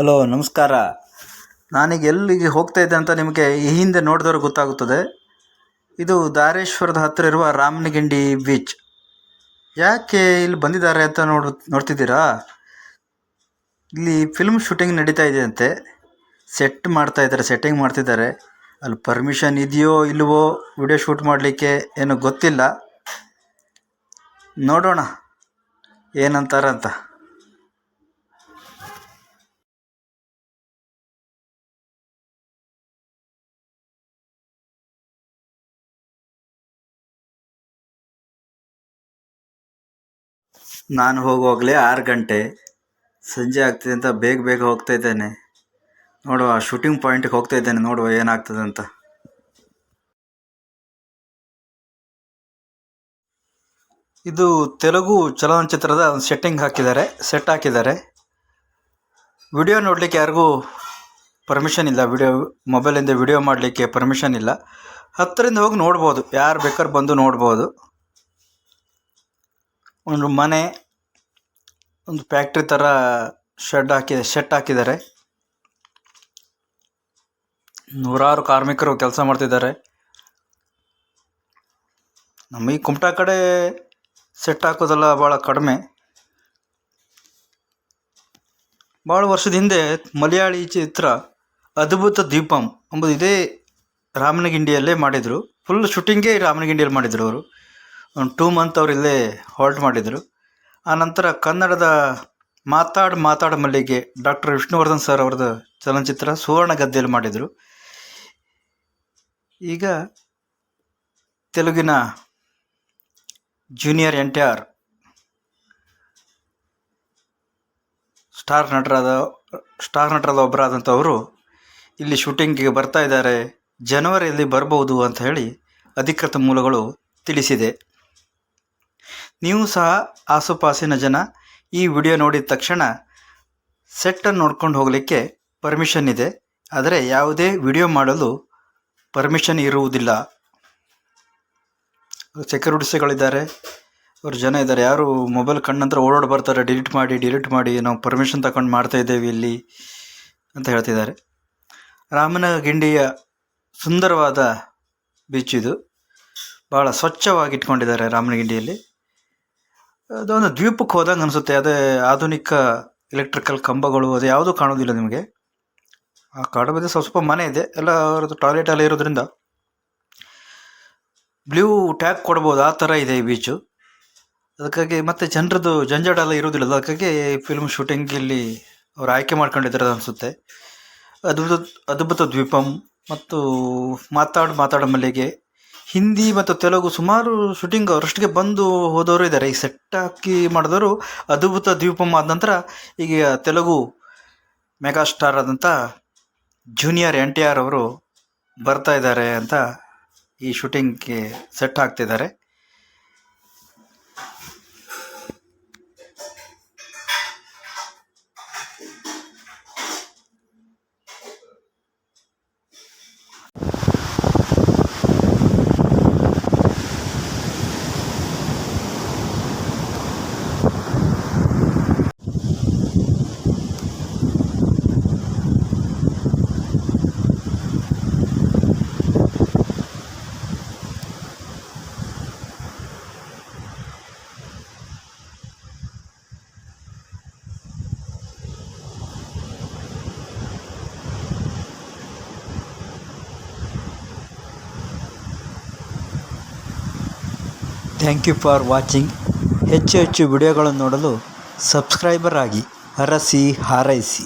Hello, ನಮಸ್ಕಾರ. ನಾನೀಗ ಎಲ್ಲಿಗೆ ಹೋಗ್ತಾ ಇದ್ದೆ ಅಂತ ನಿಮಗೆ ಈ ಹಿಂದೆ ನೋಡಿದವರು ಗೊತ್ತಾಗುತ್ತದೆ. ಇದು ದಾರೇಶ್ವರದ ಹತ್ತಿರ ಇರುವ ರಾಮನಗಿಂಡಿ ಬೀಚ್ ಯಾಕೆ ಇಲ್ಲಿ ಬಂದಿದ್ದಾರೆ ಅಂತ ನೋಡ್, ನೋಡ್ತಿದ್ದೀರಾ? ಇಲ್ಲಿ ಫಿಲ್ಮ್ ಶೂಟಿಂಗ್ ನಡೀತಾ ಇದೆ ಅಂತೆ. ಸೆಟ್ ಮಾಡ್ತಾ ಇದ್ದಾರೆ ಸೆಟ್ಟಿಂಗ್ ಮಾಡ್ತಿದ್ದಾರೆ. ಅಲ್ಲಿ ಪರ್ಮಿಷನ್ ಇದೆಯೋ ಇಲ್ಲವೋ ವಿಡಿಯೋ ಶೂಟ್ ಮಾಡಲಿಕ್ಕೆ ಏನೋ ಗೊತ್ತಿಲ್ಲ. ನೋಡೋಣ. ಏನಂತಾರಂತ. ನಾನು ಹೋಗುವಾಗಲೇ ಆರು ಗಂಟೆ. ಸಂಜೆ ಆಗ್ತಿದೆ ಅಂತ ಬೇಗ ಬೇಗ ಹೋಗ್ತಾ ಇದ್ದೇನೆ. ನೋಡುವ ಶೂಟಿಂಗ್ ಪಾಯಿಂಟಿಗೆ ಹೋಗ್ತಾ ಇದ್ದೇನೆ, ನೋಡುವ ಏನಾಗ್ತದೆ ಅಂತ. ಇದು ತೆಲುಗು ಚಲನಚಿತ್ರದ ಒಂದು ಸೆಟ್ಟಿಂಗ್ ಹಾಕಿದ್ದಾರೆ ಸೆಟ್ ಹಾಕಿದ್ದಾರೆ. ವಿಡಿಯೋ ನೋಡಲಿಕ್ಕೆ ಯಾರಿಗೂ ಪರ್ಮಿಷನ್ ಇಲ್ಲ. ವಿಡಿಯೋ ಮೊಬೈಲಿಂದ ವಿಡಿಯೋ ಮಾಡಲಿಕ್ಕೆ ಪರ್ಮಿಷನ್ ಇಲ್ಲ. ಹತ್ತರಿಂದ ಹೋಗಿ ನೋಡ್ಬೋದು. ಯಾರು ಬೇಕಾದ್ರೆ ಬಂದು ನೋಡ್ಬೋದು. ಒಂದು ಮನೆ, ಒಂದು ಫ್ಯಾಕ್ಟ್ರಿ ಥರ ಶೆಡ್ ಹಾಕಿ ಶೆಟ್ ಹಾಕಿದ್ದಾರೆ. ನೂರಾರು ಕಾರ್ಮಿಕರು ಕೆಲಸ ಮಾಡ್ತಿದ್ದಾರೆ. ನಮ್ಮ ಈ ಕುಮಟಾ ಕಡೆ ಸೆಟ್ ಹಾಕೋದೆಲ್ಲ ಭಾಳ ಕಡಿಮೆ. ಭಾಳ ವರ್ಷದ ಹಿಂದೆ ಮಲಯಾಳಿ ಚಿತ್ರ ಅದ್ಭುತ ದೀಪಂ ಎಂಬುದು ಇದೇ ರಾಮನಗಿಂಡಿಯಲ್ಲೇ ಮಾಡಿದರು. ಫುಲ್ ಶೂಟಿಂಗೇ ರಾಮನಗಿಂಡಿಯಲ್ಲಿ ಮಾಡಿದರು ಅವರು. ಒಂದು ಟೂ ಮಂತ್ ಅವ್ರು ಇಲ್ಲೇ ಹಾಲ್ಟ್ ಮಾಡಿದರು. ಆನಂತರ ಕನ್ನಡದ ಮಾತಾಡ್ ಮಾತಾಡ ಮಲ್ಲಿಗೆ ಡಾಕ್ಟರ್ ವಿಷ್ಣುವರ್ಧನ್ ಸರ್ ಅವ್ರದ್ದು ಚಲನಚಿತ್ರ ಸುವರ್ಣ ಗದ್ದೆಯಲ್ಲಿ ಮಾಡಿದರು. ಈಗ ತೆಲುಗಿನ junior N T R star ನಟರಾದ ಸ್ಟಾರ್ ನಟರಾದ ಒಬ್ಬರಾದಂಥವರು ಇಲ್ಲಿ ಶೂಟಿಂಗಿಗೆ ಬರ್ತಾ ಇದ್ದಾರೆ. ಜನವರಿಯಲ್ಲಿ ಬರಬಹುದು ಅಂತ ಹೇಳಿ ಅಧಿಕೃತ ಮೂಲಗಳು ತಿಳಿಸಿದೆ. ನೀವು ಸಹ ಆಸುಪಾಸಿನ ಜನ ಈ ವಿಡಿಯೋ ನೋಡಿದ ತಕ್ಷಣ ಸೆಟ್ಟನ್ನು ನೋಡ್ಕೊಂಡು ಹೋಗಲಿಕ್ಕೆ ಪರ್ಮಿಷನ್ ಇದೆ. ಆದರೆ ಯಾವುದೇ ವಿಡಿಯೋ ಮಾಡಲು ಪರ್ಮಿಷನ್ ಇರುವುದಿಲ್ಲ. ಸೆಕ್ಯೂರಿಟಿಸ್ಗಳಿದ್ದಾರೆ ಅವ್ರ ಜನ ಇದ್ದಾರೆ. ಯಾರು ಮೊಬೈಲ್ ಕಣ್ಣಂತರ ಓಡಾಡಿ ಬರ್ತಾರೆ. ಡಿಲೀಟ್ ಮಾಡಿ ಡಿಲೀಟ್ ಮಾಡಿ ನಾವು ಪರ್ಮಿಷನ್ ತಗೊಂಡು ಮಾಡ್ತಾ ಇದ್ದೇವೆ ಇಲ್ಲಿ ಅಂತ ಹೇಳ್ತಿದ್ದಾರೆ. ರಾಮನಗಿಂಡಿಯ ಸುಂದರವಾದ ಬೀಚ್ ಇದು. ಭಾಳ ಸ್ವಚ್ಛವಾಗಿ ಇಟ್ಕೊಂಡಿದ್ದಾರೆ ರಾಮನಗಿಂಡಿಯಲ್ಲಿ ಅದೊಂದು ದ್ವೀಪಕ್ಕೆ ಹೋದಂಗೆ ಅನಿಸುತ್ತೆ. ಅದೇ ಆಧುನಿಕ ಎಲೆಕ್ಟ್ರಿಕಲ್ ಕಂಬಗಳು, ಅದು ಯಾವುದೂ ಕಾಣೋದಿಲ್ಲ ನಿಮಗೆ. ಆ ಕಾಡು ಬದಿ ಸ್ವಲ್ಪ ಮನೆ ಇದೆ. ಎಲ್ಲ ಅವರದ್ದು ಟಾಯ್ಲೆಟ್ ಎಲ್ಲ ಇರೋದ್ರಿಂದ ಬ್ಲೂ ಟ್ಯಾಗ್ ಕೊಡ್ಬೋದು. ಆ ಥರ ಇದೆ ಈ ಬೀಚು ಅದಕ್ಕಾಗಿ ಮತ್ತೆ ಜನರದ್ದು ಜಂಜಾಟ ಎಲ್ಲ ಇರೋದಿಲ್ಲ ಅದಕ್ಕಾಗಿ ಫಿಲ್ಮ್ ಶೂಟಿಂಗ್ ಇಲ್ಲಿ ಅವ್ರು ಆಯ್ಕೆ ಮಾಡ್ಕೊಂಡಿದ್ದಾರೆ ಅನಿಸುತ್ತೆ. ಅದ್ಭುತ ಅದ್ಭುತ ದ್ವೀಪಂ. ಮತ್ತು ಮಾತಾಡು, ಮಾತಾಡ ಮಲ್ಲಿಗೆ. ಹಿಂದಿ ಮತ್ತು ತೆಲುಗು ಸುಮಾರು ಶೂಟಿಂಗ್ ಅವರಷ್ಟಿಗೆ ಬಂದು ಹೋದವರು ಇದ್ದಾರೆ. ಈ ಸೆಟ್ ಹಾಕಿ ಮಾಡಿದವರು ಅದ್ಭುತ ದ್ವೀಪಮ್ಮ ಆದ ನಂತರ ಈಗ ತೆಲುಗು ಮೆಗಾ ಸ್ಟಾರ್ ಆದಂಥ ಜೂನಿಯರ್ ಎನ್ ಟಿ ಆರ್ ಅವರು ಬರ್ತಾ ಇದ್ದಾರೆ ಅಂತ ಈ ಶೂಟಿಂಗ್ಗೆ ಸೆಟ್ ಹಾಕ್ತಿದ್ದಾರೆ. ಥ್ಯಾಂಕ್ ಯು ಫಾರ್ ವಾಚಿಂಗ್ ಹೆಚ್ಚು ಹೆಚ್ಚು ವಿಡಿಯೋಗಳನ್ನು ನೋಡಲು ಸಬ್ಸ್ಕ್ರೈಬರ್ ಆಗಿ ಹರಸಿ ಹಾರೈಸಿ.